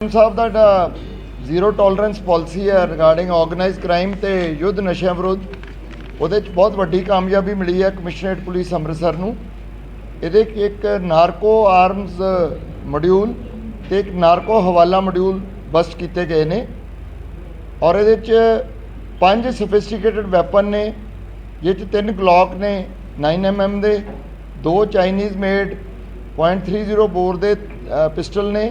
ਸਾਹਿਬ, ਦਾ ਜਿਹੜਾ zero tolerance policy ਹੈ ਰਿਗਾਰਡਿੰਗ ਆਰਗੇਨਾਈਜ਼ਡ ਕ੍ਰਾਈਮ ਤੇ ਯੁੱਧ ਨਸ਼ਿਆਂ ਵਿਰੁੱਧ, ਉਹਦੇ 'ਚ ਬਹੁਤ ਵੱਡੀ ਕਾਮਯਾਬੀ ਮਿਲੀ ਹੈ ਕਮਿਸ਼ਨਰੇਟ ਪੁਲਿਸ ਅੰਮ੍ਰਿਤਸਰ ਨੂੰ। ਇਹਦੇ 'ਚ ਇੱਕ ਨਾਰਕੋ ਆਰਮਸ ਮੋਡਿਊਲ ਤੇ ਇੱਕ ਨਾਰਕੋ ਹਵਾਲਾ ਮੋਡਿਊਲ ਬਸਟ ਕੀਤੇ ਗਏ ਨੇ। ਔਰ ਇਹਦੇ 'ਚ ਪੰਜ ਸਫਿਸਟੀਕੇਟਡ ਵੈਪਨ ਨੇ, ਜਿਹ 'ਚ ਤਿੰਨ ਗਲੌਕ ਨੇ 9mm ਦੇ, ਦੋ ਚਾਈਨੀਜ਼ ਮੇਡ .30 ਬੋਰ ਦੇ ਪਿਸਟਲ ਨੇ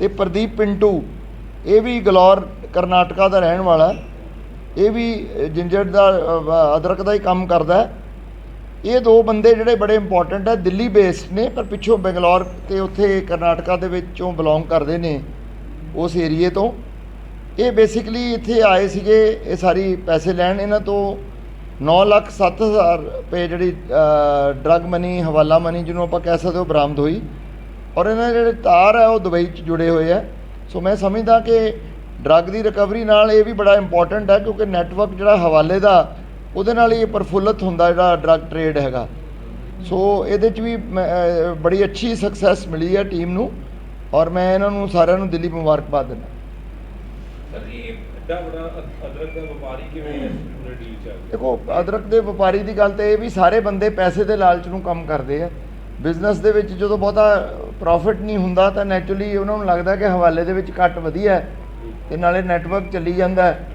ਤੇ ਪ੍ਰਦੀਪ ਪਿੰਟੂ, ਇਹ ਵੀ ਗਲੌਰ, ਕਰਨਾਟਕਾ ਦਾ ਰਹਿਣ ਵਾਲਾ ਇਹ ਵੀ ਜਿੰਜਰ ਦਾ ਅਦਰਕ ਦਾ ਹੀ ਕੰਮ ਕਰਦਾ ਇਹ ਦੋ ਬੰਦੇ ਜਿਹੜੇ ਬੜੇ ਇੰਪੋਰਟੈਂਟ ਹੈ, ਦਿੱਲੀ ਬੇਸਡ ਨੇ, ਪਰ ਪਿੱਛੋਂ ਬੰਗਲੌਰ ਤੇ ਉੱਥੇ ਕਰਨਾਟਕਾ ਦੇ ਵਿੱਚੋਂ ਬਿਲੋਂਗ ਕਰਦੇ ਨੇ ਉਸ ਏਰੀਏ ਤੋਂ। ਇਹ ਬੇਸਿਕਲੀ ਇੱਥੇ ਆਏ ਸੀਗੇ, ਇਹ ਸਾਰੀ ਪੈਸੇ ਲੈਣ। ਇਹਨਾਂ ਤੋਂ 9 ਲੱਖ 7 ਹਜ਼ਾਰ ਰੁਪਏ ਜਿਹੜੀ ਡਰਗ ਮਨੀ ਹਵਾਲਾ ਮਨੀ ਜਿਹਨੂੰ ਆਪਾਂ ਕਹਿ ਸਕਦੇ ਹੋ, ਬਰਾਮਦ ਹੋਈ। ਔਰ ਇਹਨਾਂ ਦੇ ਜਿਹੜੇ ਤਾਰ ਹੈ ਉਹ ਦੁਬਈ 'ਚ ਜੁੜੇ ਹੋਏ ਆ। ਸੋ ਮੈਂ ਸਮਝਦਾ ਕਿ ਡਰਗ ਦੀ ਰਿਕਵਰੀ ਨਾਲ ਇਹ ਵੀ ਬੜਾ ਇੰਪੋਰਟੈਂਟ ਹੈ ਕਿਉਂਕਿ ਨੈਟਵਰਕ ਜਿਹੜਾ ਹਵਾਲੇ ਦਾ ਉਹਦੇ ਨਾਲ ਹੀ ਇਹ ਪ੍ਰਫੁੱਲਤ ਹੁੰਦਾ ਜਿਹੜਾ ਡਰਗ ਟ੍ਰੇਡ ਹੈਗਾ। ਸੋ ਇਹਦੇ 'ਚ ਵੀ ਬੜੀ ਅੱਛੀ ਸਕਸੈਸ ਮਿਲੀ ਹੈ ਟੀਮ ਨੂੰ। ਔਰ ਮੈਂ ਇਹਨਾਂ ਨੂੰ ਸਾਰਿਆਂ ਨੂੰ ਦਿੱਲੀ ਮੁਬਾਰਕਬਾਦ ਦਿੰਦਾ। ਸਰ ਇਹ ਐਡਾ ਬੜਾ ਅਦ- ਅਦਰਕ ਦਾ ਵਪਾਰੀ ਕਿਵੇਂ ਇਸ ਪੂਰੇ ਡੀਲ ਚ ਆ? ਗਿਆ ਦੇਖੋ ਅਦਰਕ ਦੇ ਵਪਾਰੀ ਦੀ ਗੱਲ ਤੇ ਇਹ ਵੀ ਸਾਰੇ ਬੰਦੇ ਪੈਸੇ ਦੇ ਲਾਲਚ ਨੂੰ ਕੰਮ ਕਰਦੇ ਆ। ਬਿਜ਼ਨਸ ਦੇ ਵਿੱਚ ਜਦੋਂ ਬਹੁਤਾ ਪ੍ਰੋਫਿਟ ਨਹੀਂ ਹੁੰਦਾ ਤਾਂ ਨੈਚੁਰਲੀ ਉਹਨਾਂ ਨੂੰ ਲੱਗਦਾ ਕਿ ਹਵਾਲੇ ਦੇ ਵਿੱਚ ਘੱਟ ਵਧੀਆ ਹੈ ਤੇ ਨਾਲੇ ਨੈਟਵਰਕ ਚੱਲੀ ਜਾਂਦਾ ਹੈ।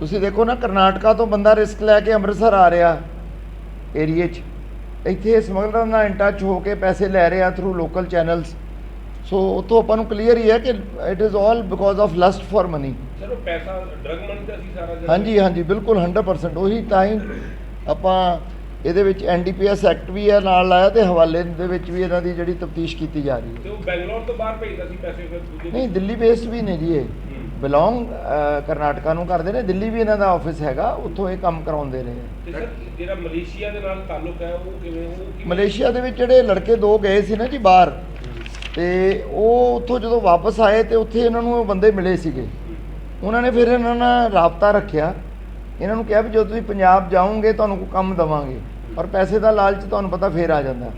ਤੁਸੀਂ ਦੇਖੋ ਨਾ ਕਰਨਾਟਕਾ ਤੋਂ ਬੰਦਾ ਰਿਸਕ ਲੈ ਕੇ ਅੰਮ੍ਰਿਤਸਰ ਆ ਰਿਹਾ ਏਰੀਏ 'ਚ। ਇੱਥੇ ਸਮਗਲਰਾਂ ਨਾਲ ਇਨ ਟੱਚ ਹੋ ਕੇ ਪੈਸੇ ਲੈ ਰਿਹਾ ਥਰੂ ਲੋਕਲ ਚੈਨਲਸ ਸੋ ਉਤੋਂ ਆਪਾਂ ਨੂੰ ਕਲੀਅਰ ਹੀ ਹੈ ਕਿ it is all because of lust for money ਉਹ ਪੈਸਾ ਡਰਗ ਮਨੀ ਦਾ ਸੀ ਸਾਰਾ? ਹਾਂਜੀ ਹਾਂਜੀ ਬਿਲਕੁਲ 100% ਉਹੀ ਤਾਂ ਹੀ ਆਪਾਂ ਇਹਦੇ ਵਿੱਚ ਐਨਡੀਪੀਐਸ ਐਕਟ ਵੀ ਹੈ ਨਾਲ ਲਾਇਆ ਤੇ ਹਵਾਲੇ ਦੇ ਵਿੱਚ ਵੀ ਇਹਨਾਂ ਦੀ ਜਿਹੜੀ ਤਫਤੀਸ਼ ਕੀਤੀ ਜਾ ਰਹੀ ਤੇ ਹੈ ਉਹ ਬੈਂਗਲੌਰ ਤੋਂ ਬਾਹਰ ਭੇਜਦਾ ਸੀ ਪੈਸੇ ਫਿਰ ਦੂਜੇ ਨਹੀਂ ਦਿੱਲੀ ਬੇਸਡ ਵੀ ਨੇ ਜੀ ਇਹ। ਬਿਲੋਂਗ ਕਰਨਾਟਕਾ ਨੂੰ ਕਰਦੇ ਨੇ ਦਿੱਲੀ ਵੀ ਇਹਨਾਂ ਦਾ ਆਫਿਸ ਹੈਗਾ ਉੱਥੋਂ ਇਹ ਕੰਮ ਕਰਾਉਂਦੇ ਨੇ। ਤੇ ਸਰ ਜਿਹੜਾ ਮਲੇਸ਼ੀਆ ਦੇ ਨਾਲ ਤਾਲੁਕ ਹੈ ਉਹ ਕਿਵੇਂ ਉਹ ਮਲੇਸ਼ੀਆ ਦੇ ਵਿੱਚ ਜਿਹੜੇ ਲੜਕੇ ਦੋ ਗਏ ਸੀ ਨਾ ਜੀ ਬਾਹਰ ਤੇ ਉਹ ਉੱਥੋਂ ਜਦੋਂ ਵਾਪਸ ਆਏ ਤੇ ਉੱਥੇ ਇਹਨਾਂ ਨੂੰ ਉਹ ਬੰਦੇ ਮਿਲੇ ਸੀਗੇ। ਉਹਨਾਂ ਨੇ ਫਿਰ ਇਹਨਾਂ ਨਾਲ ਰਾਬਤਾ ਰੱਖਿਆ। ਇਹਨਾਂ ਨੂੰ ਕਿਹਾ ਵੀ ਜਦੋਂ ਤੁਸੀਂ ਪੰਜਾਬ ਜਾਓਗੇ ਤੁਹਾਨੂੰ ਕੋਈ ਕੰਮ ਦਵਾਂਗੇ। ਪਰ ਪੈਸੇ ਦਾ ਲਾਲਚ ਤੁਹਾਨੂੰ ਪਤਾ ਫੇਰ ਆ ਜਾਂਦਾ।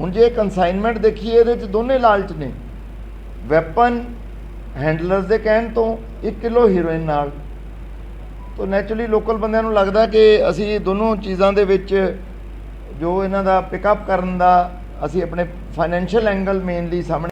ਹੁਣ ਜੇ ਕਨਸਾਈਨਮੈਂਟ ਦੇਖੀਏ ਇਹਦੇ ਵਿੱਚ ਦੋਨੇ ਲਾਲਚ ਨੇ। ਵੈਪਨ ਹੈਂਡਲਰਸ ਦੇ ਕਹਿਣ ਤੋਂ 1 ਕਿਲੋ ਹੀਰੋਇਨ ਨਾਲ। ਤੋਂ ਨੈਚੁਰਲੀ ਲੋਕਲ ਬੰਦਿਆਂ ਨੂੰ ਲੱਗਦਾ ਕਿ ਅਸੀਂ ਦੋਨੋਂ ਚੀਜ਼ਾਂ ਦੇ ਵਿੱਚ ਜੋ ਇਹਨਾਂ ਦਾ ਪਿਕਅਪ ਕਰਨ ਦਾ ਅਸੀਂ ਆਪਣੇ ਫਾਈਨੈਂਸ਼ੀਅਲ ਐਂਗਲ ਮੇਨਲੀ ਸਾਹਮਣੇ